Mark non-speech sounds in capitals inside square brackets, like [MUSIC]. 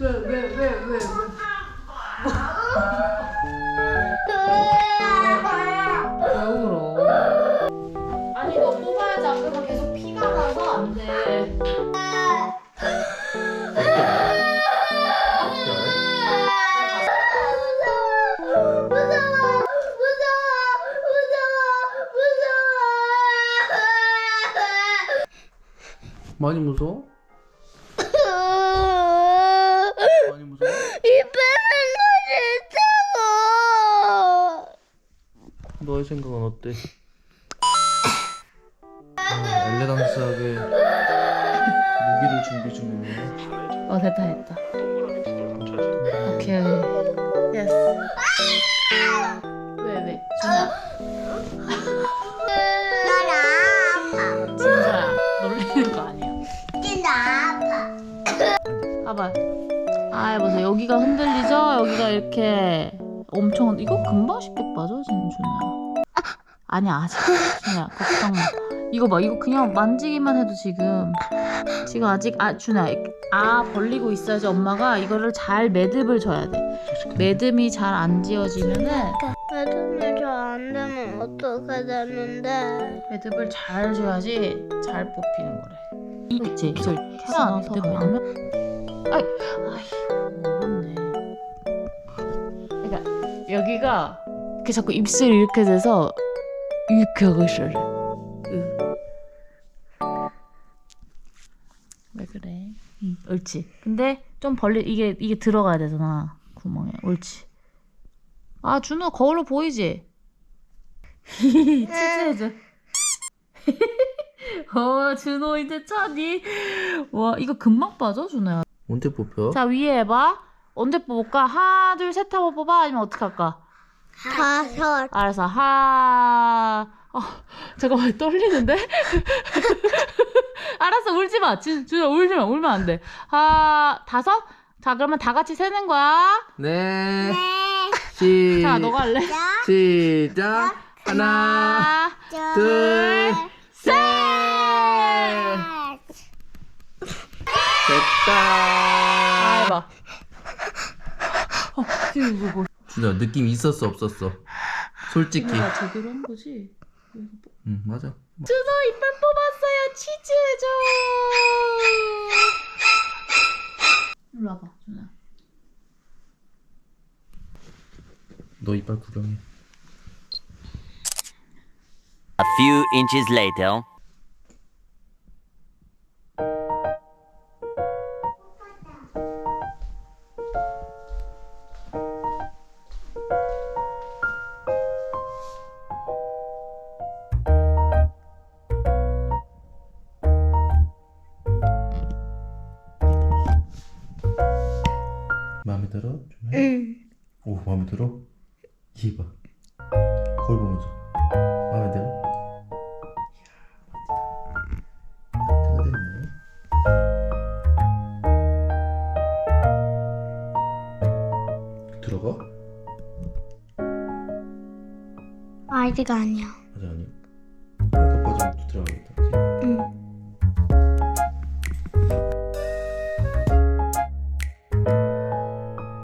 왜, 왜, 왜, 왜, 왜. 왜 울어? 아니 너 뽑아야지 안 그러면 계속 피가 나서 안돼 많이 무서워? 많이 무서워? 이빨은 너무 너의 생각은 어때? 어, 엘레강스하게 무기를 준비 중이네. 어 됐다 됐다. 오케이. 예스. 왜 왜? 준아 나랑 진짜야 놀리는 거 아니야. 진짜 아파. 봐봐. 아 보세요 여기가 흔들리죠? 여기가 이렇게 엄청 이거 금방 쉽게 빠져 진 준아. 아니야 아직 준아 걱정 마. 이거 봐 이거 그냥 만지기만 해도 지금 지금 아직 아 준아 아 벌리고 있어야지 엄마가 이거를 잘 매듭을 줘야 돼. 매듭이 잘 안 지어지면은 매듭이 잘 안 되면 어떻게 되는데? 매듭을 잘 줘야지 잘 뽑히는 거래. 그치? 저 하나 더 하면 아이 아이 어렵네. 그러니까 여기가 이렇게 자꾸 입술이 이렇게 돼서 이렇게 하고. 으. 왜 그래? 응, 옳지. 근데 좀 벌리 이게 이게 들어가야 되잖아 구멍에. 옳지. 아 준호 거울로 보이지? [LAUGHS] 치즈해줘. [LAUGHS] 어 준호 이제 차니? 와 이거 금방 빠져 준호야. 언제 뽑혀? 자 위에 해봐. 언제 뽑을까? 하나 둘 셋 하고 뽑아 아니면 어떻게 할까? 다섯. 알았어 하. 어, 잠깐만 떨리는데? [LAUGHS] 알았어 울지 마. 준 준호 울지 마 울면 안 돼. 하 다섯? 자 그러면 다 같이 세는 거야. 네. 네. 시. 자 너가 할래? 시작. 하나, 둘, 둘, 셋. 됐다. 아 해봐. 어 지금 이거 뭐? 준아 느낌 있었어 없었어? 솔직히. 내가 제대로 한 거지? 응 맞아. 준호 이빨 뽑았어요. 치즈 해줘. 일로 와봐, 준호. 너 이빨 구경해. A few inches later. 마음에 들어? 준아? 응. 오 마음에 들어? 이봐. 거울 보면서. 마음에 들어? 이야, 마음에 됐네. 들어가? 아직 아니야. 아직 아니. 아까 빠지면 또 들어가겠다.